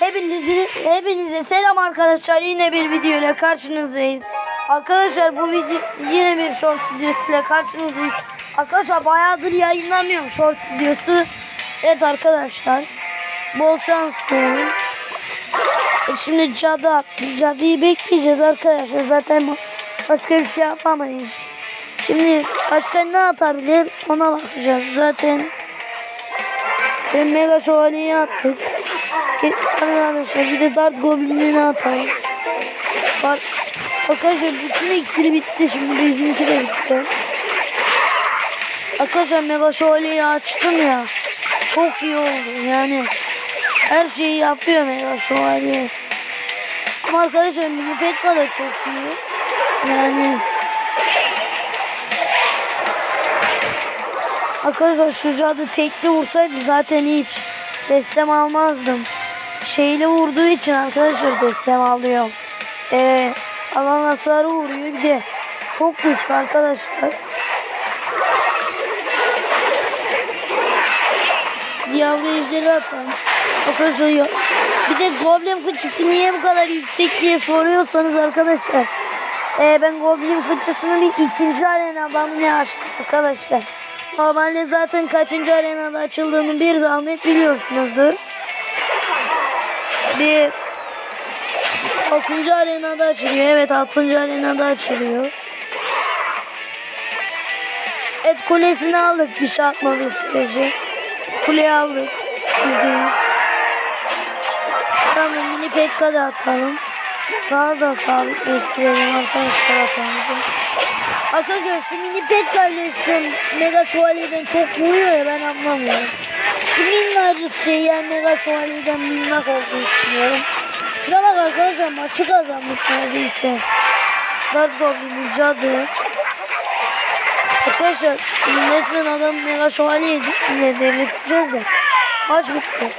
Hepinize, hepinize selam arkadaşlar. Yine bir video ile karşınızdayız. Arkadaşlar bu video yine bir short videosu ile karşınızdayız. Arkadaşlar bayağıdır yayınlamıyorum short videosu. Evet arkadaşlar. Bol şans diyorum. E Şimdi cadı. Cadıyı bekleyeceğiz arkadaşlar. Zaten başka bir şey yapamayız. Şimdi başka ne atabilir ona bakacağız. Zaten ben mega şövalyeyi attık. Arkadaşlar bir de dart goblinini atalım. Bak arkadaşlar bütün iksiri bitti şimdi bizimki de bitti. Arkadaşlar mega şövalyeyi açtım ya. Çok iyi oldu yani. Her şeyi yapıyor mega şövalye. Ama arkadaşlar mini pekka da çok iyi. Yani Arkadaşlar şu cadı tekli vursaydı zaten hiç destem almazdım. Şeyle vurduğu için arkadaşlar destem alıyorum. Ee, alan hasarı vuruyor bir de çok güçlü arkadaşlar. Diablo ejderi atalım. Arkadaşlar ya- bir de Goblin fıçısı niye bu kadar yüksek diye soruyorsanız arkadaşlar. Ee, ben Goblin fıçısını bir ikinci arenadan ne açtım arkadaşlar. Normalde zaten kaçıncı arenada açıldığını bir zahmet biliyorsunuzdur. Bir 6. arenada açılıyor. Evet 6. arenada açılıyor. Et kulesini aldık bir şey atmadığı sürece. Kuleyi aldık. Yüzde yüz. Tamam mini pekka da atalım. Daha da sabitleştirelim arkadaşlar hatamızı. Arkadaşlar şu mini pekka ile şu mega şövalyeden çok vuruyor ya ben anlamıyorum. Minnacık şey yani mega şövalyeden minnak olduğunu düşünüyorum. Şuna bak arkadaşlar maçı kazanmış neredeyse. Dart Goblin'i cadı. Arkadaşlar resmen adam mega şövalye ile devirteceğiz de. Maç bitti.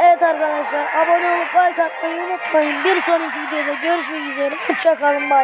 Evet arkadaşlar abone olup like atmayı unutmayın. Bir sonraki videoda görüşmek üzere. Hoşçakalın bay.